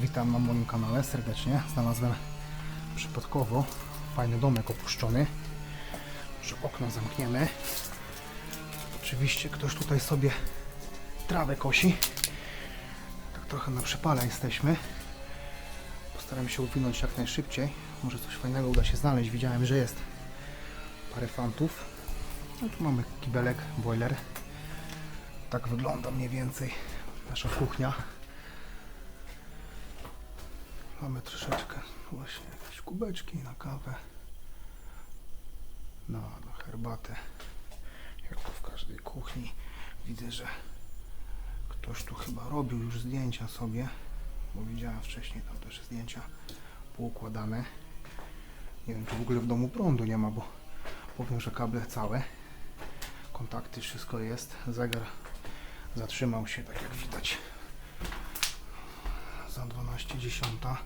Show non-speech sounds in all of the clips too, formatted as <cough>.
Witam na moim kanale serdecznie. Znalazłem przypadkowo fajny domek opuszczony. Może okno zamkniemy. Oczywiście ktoś tutaj sobie trawę kosi. Tak trochę na przepale jesteśmy. Postaram się uwinąć jak najszybciej. Może coś fajnego uda się znaleźć. Widziałem, że jest parę fantów. No tu mamy kibelek, boiler. Tak wygląda mniej więcej nasza kuchnia. Mamy troszeczkę właśnie jakieś kubeczki na kawę. No, na herbatę. Jak to w każdej kuchni. Widzę, że ktoś tu chyba robił już zdjęcia sobie, bo widziałem wcześniej tam też zdjęcia poukładane. Nie wiem, czy w ogóle w domu prądu nie ma, bo powiem, że kable całe. Kontakty, wszystko jest. Zegar zatrzymał się, tak jak widać. Za 12.10.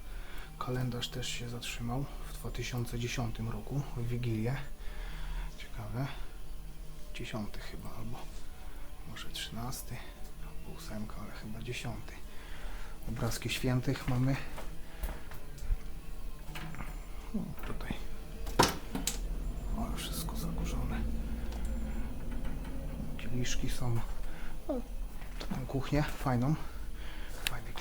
Kalendarz też się zatrzymał w 2010 roku, w Wigilię. Ciekawe. 10 chyba, albo może 13, albo 8, ale chyba 10. Obrazki świętych mamy. No, tutaj. O, wszystko zakurzone. Kieliszki są. No, taką kuchnię fajną.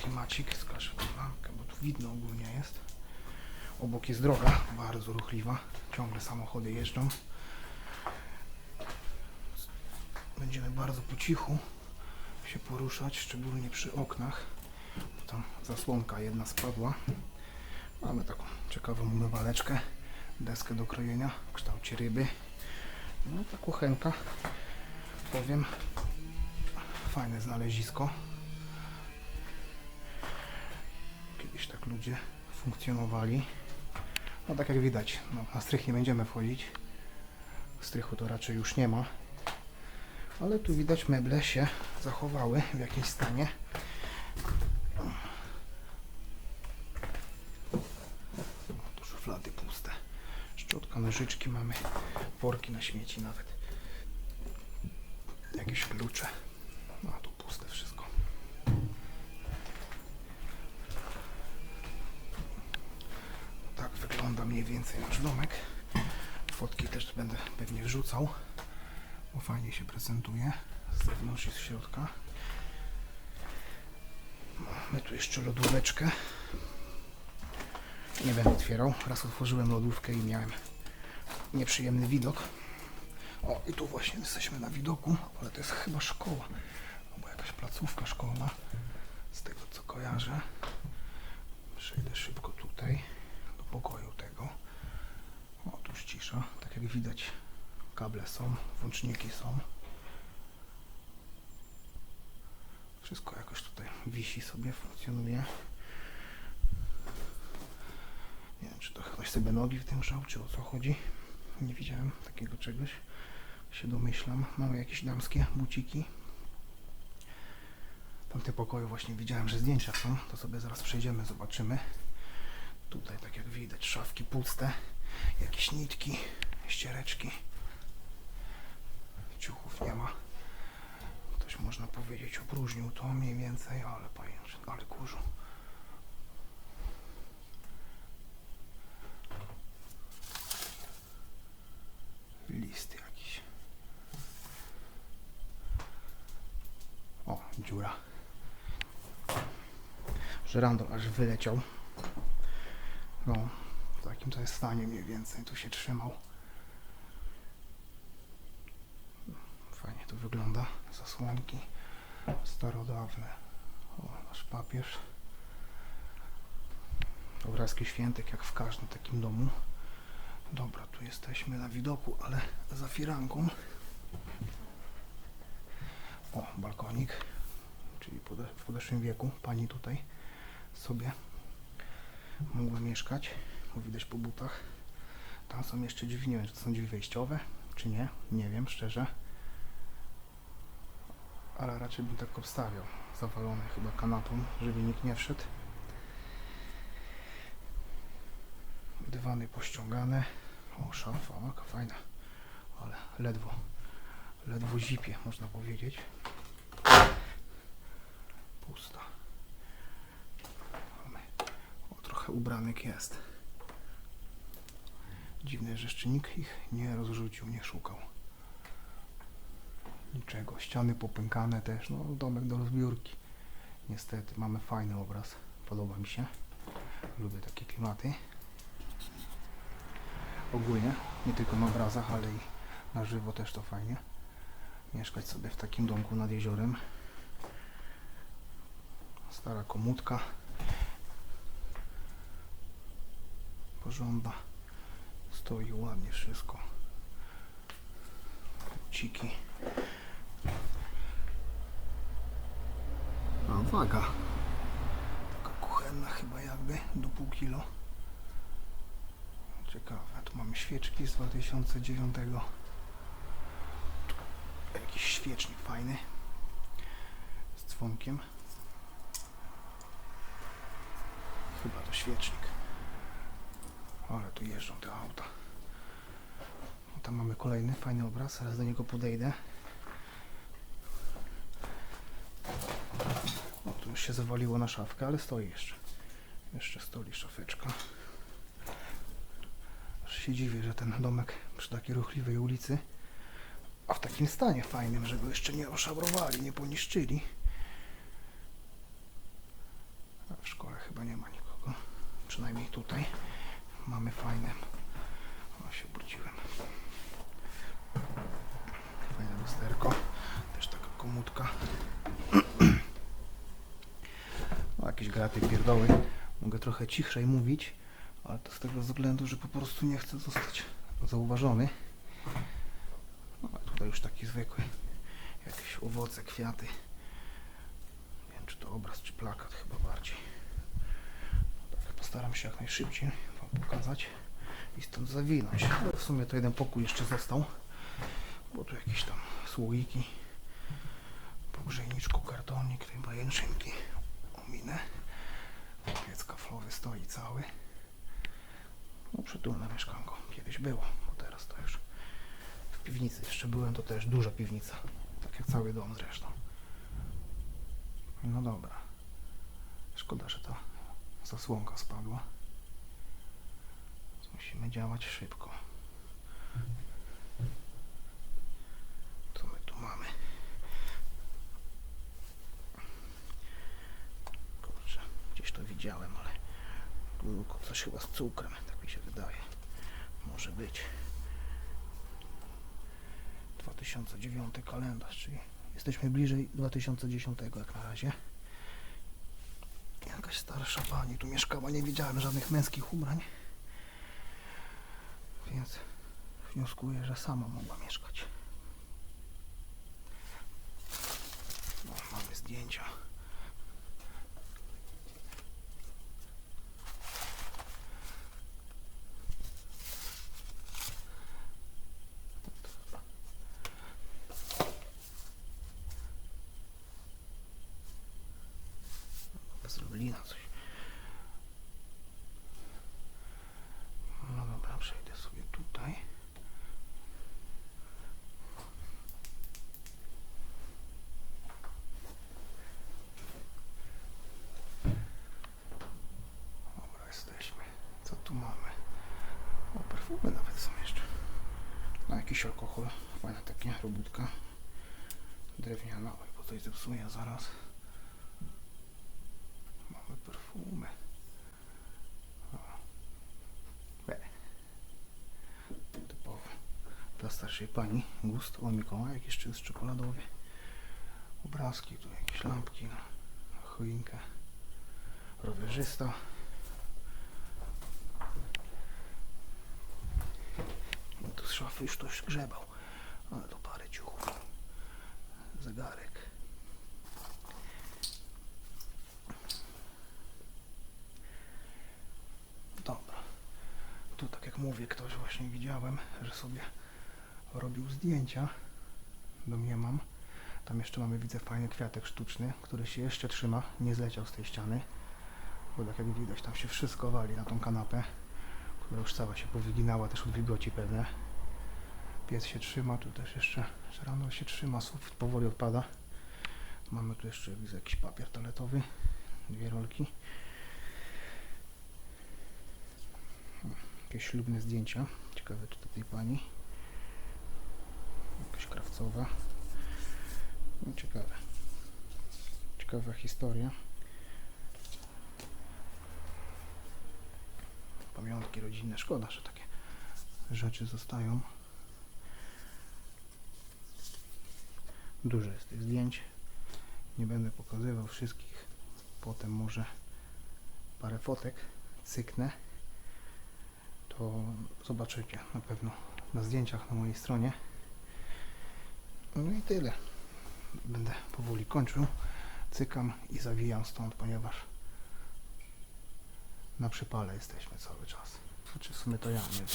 Klimacik. Skażę lampkę, bo tu widno ogólnie jest. Obok jest droga, bardzo ruchliwa. Ciągle samochody jeżdżą. Będziemy bardzo po cichu się poruszać, szczególnie przy oknach. Bo tam zasłonka jedna spadła. Mamy taką ciekawą umywaleczkę, deskę do krojenia w kształcie ryby. No ta kuchenka, powiem, fajne znalezisko. Kiedyś tak ludzie funkcjonowali. No tak jak widać, no, na strych nie będziemy wchodzić. Strychu to raczej już nie ma. Ale tu widać meble się zachowały w jakimś stanie. Tu szuflady puste. Szczotka, nożyczki mamy. Worki na śmieci nawet. Jakieś klucze. No tu puste wszystko. Tak wygląda mniej więcej nasz domek. Fotki też będę pewnie wrzucał, bo fajnie się prezentuje z zewnątrz i z środka. Mamy tu jeszcze lodóweczkę. Nie będę otwierał. Raz otworzyłem lodówkę i miałem nieprzyjemny widok. O, i tu właśnie jesteśmy na widoku, ale to jest chyba szkoła, albo jakaś placówka szkolna, z tego co kojarzę. Przejdę szybko tutaj, do pokoju tego. O, tu cisza, tak jak widać, kable są, włączniki są. Wszystko jakoś tutaj wisi sobie, funkcjonuje. Nie wiem, czy to ktoś sobie nogi w tym grzał, czy o co chodzi. Nie widziałem takiego czegoś. Się domyślam. Mamy jakieś damskie buciki. W tamtym pokoju właśnie widziałem, że zdjęcia są. To sobie zaraz przejdziemy, zobaczymy. Tutaj, tak jak widać, szafki puste. Jakieś nitki, ściereczki. Ciuchów nie ma. Ktoś można powiedzieć opróżnił to mniej więcej, ale pajęczy, ale kurzu. List jakiś. O, dziura. Żerandol aż wyleciał. W takim to jest stanie mniej więcej. Tu się trzymał. Fajnie to wygląda. Zasłonki starodawne. O, nasz papież. Obrazki świętek, jak w każdym takim domu. Dobra, tu jesteśmy na widoku, ale za firanką. O, balkonik, czyli w podeszłym wieku pani tutaj sobie mogła mieszkać, bo widać po butach. Tam są jeszcze drzwi, nie wiem, czy to są drzwi wejściowe, czy nie, nie wiem, szczerze. Ale raczej bym tak obstawiał, zawalony chyba kanapą, żeby nikt nie wszedł. Dywany pościągane. O, szafa, jaka fajna. Ale ledwo, ledwo zipie, można powiedzieć. Pusta. Mamy ubranek jest. Dziwne, że jeszcze nikt ich nie rozrzucił, nie szukał. Niczego. Ściany popękane też. No, domek do rozbiórki. Niestety, mamy fajny obraz. Podoba mi się. Lubię takie klimaty. Ogólnie, nie tylko na obrazach, ale i na żywo też to fajnie. Mieszkać sobie w takim domku nad jeziorem. Stara komutka. Porządna. Stoi ładnie wszystko. Ciki. A waga. Taka kuchenna chyba jakby do pół kilo. Ciekawe, tu mamy świeczki z 2009. Tu jakiś świecznik fajny. Z dzwonkiem. Chyba to świecznik. Ale tu jeżdżą te auta. No, tam mamy kolejny fajny obraz, zaraz do niego podejdę. O, tu już się zawaliło na szafkę, ale stoi jeszcze. Jeszcze stoi szafeczka. Aż się dziwię, że ten domek przy takiej ruchliwej ulicy, a w takim stanie fajnym, że go jeszcze nie oszabrowali, nie poniszczyli. A w szkole chyba nie ma nikogo. Przynajmniej tutaj mamy fajne. O, się obróciłem. Fajne lusterko. Też taka komutka. <clears throat> No, jakieś graty pierdoły. Mogę trochę cichszej mówić, ale to z tego względu, że po prostu nie chcę zostać zauważony. No, tutaj już taki zwykły. Jakieś owoce, kwiaty. Nie wiem, czy to obraz, czy plakat, chyba bardziej. Tak, postaram się jak najszybciej pokazać i stąd zawinąć. W sumie to jeden pokój jeszcze został, bo tu jakieś tam słoiki, po grzejniczku kartonik, tutaj bajęczynki ominę. Piec kaflowy stoi cały. No przytulne mieszkanko. Kiedyś było, bo teraz to już w piwnicy jeszcze byłem, to też duża piwnica. Tak jak cały dom zresztą. No dobra. Szkoda, że ta zasłonka spadła. Musimy działać szybko. Co my tu mamy? Kurczę, gdzieś to widziałem, ale tylko coś chyba z cukrem, tak mi się wydaje. Może być. 2009 kalendarz, czyli jesteśmy bliżej 2010 jak na razie. Jakaś starsza pani tu mieszkała, nie widziałem żadnych męskich ubrań. Więc wnioskuję, że sama mogła mieszkać. No, mamy zdjęcia. Zrobili na coś. No dobra, przejdę sobie tutaj. Dobra, jesteśmy. Co tu mamy? Perfumy nawet są jeszcze. No, jakiś alkohol. Fajna taka robótka. Drewniana. Oj, bo coś zepsuje zaraz. Mamy perfumy. Be. Typowy. Dla starszej pani gust. O Mikołajek jeszcze jest czekoladowy. Obrazki, tu jakieś lampki na choinkę. Rowerzysta. No tu z szafy już ktoś grzebał. Ale to parę ciuchów. Zegarek. Dobra. Tu tak jak mówię, ktoś właśnie widziałem, że sobie robił zdjęcia. Domniemam. Tam jeszcze mamy, widzę, fajny kwiatek sztuczny, który się jeszcze trzyma, nie zleciał z tej ściany. Bo tak jak widać, tam się wszystko wali na tą kanapę, która już cała się powyginała, też od wilgoci pewne. Piec się trzyma, tu też jeszcze rano się trzyma, sufit powoli odpada. Mamy tu jeszcze, widzę, jakiś papier toaletowy, dwie rolki. Jakieś ślubne zdjęcia. Ciekawe, czy to tej pani. Jakaś krawcowa. No, ciekawe. Ciekawa historia. Pamiątki rodzinne. Szkoda, że takie rzeczy zostają. Dużo jest tych zdjęć. Nie będę pokazywał wszystkich. Potem może parę fotek cyknę. To zobaczycie na pewno na zdjęciach na mojej stronie. No i tyle. Będę powoli kończył. Cykam i zawijam stąd, ponieważ na przypale jesteśmy cały czas. Znaczy w sumie to ja nie wiem.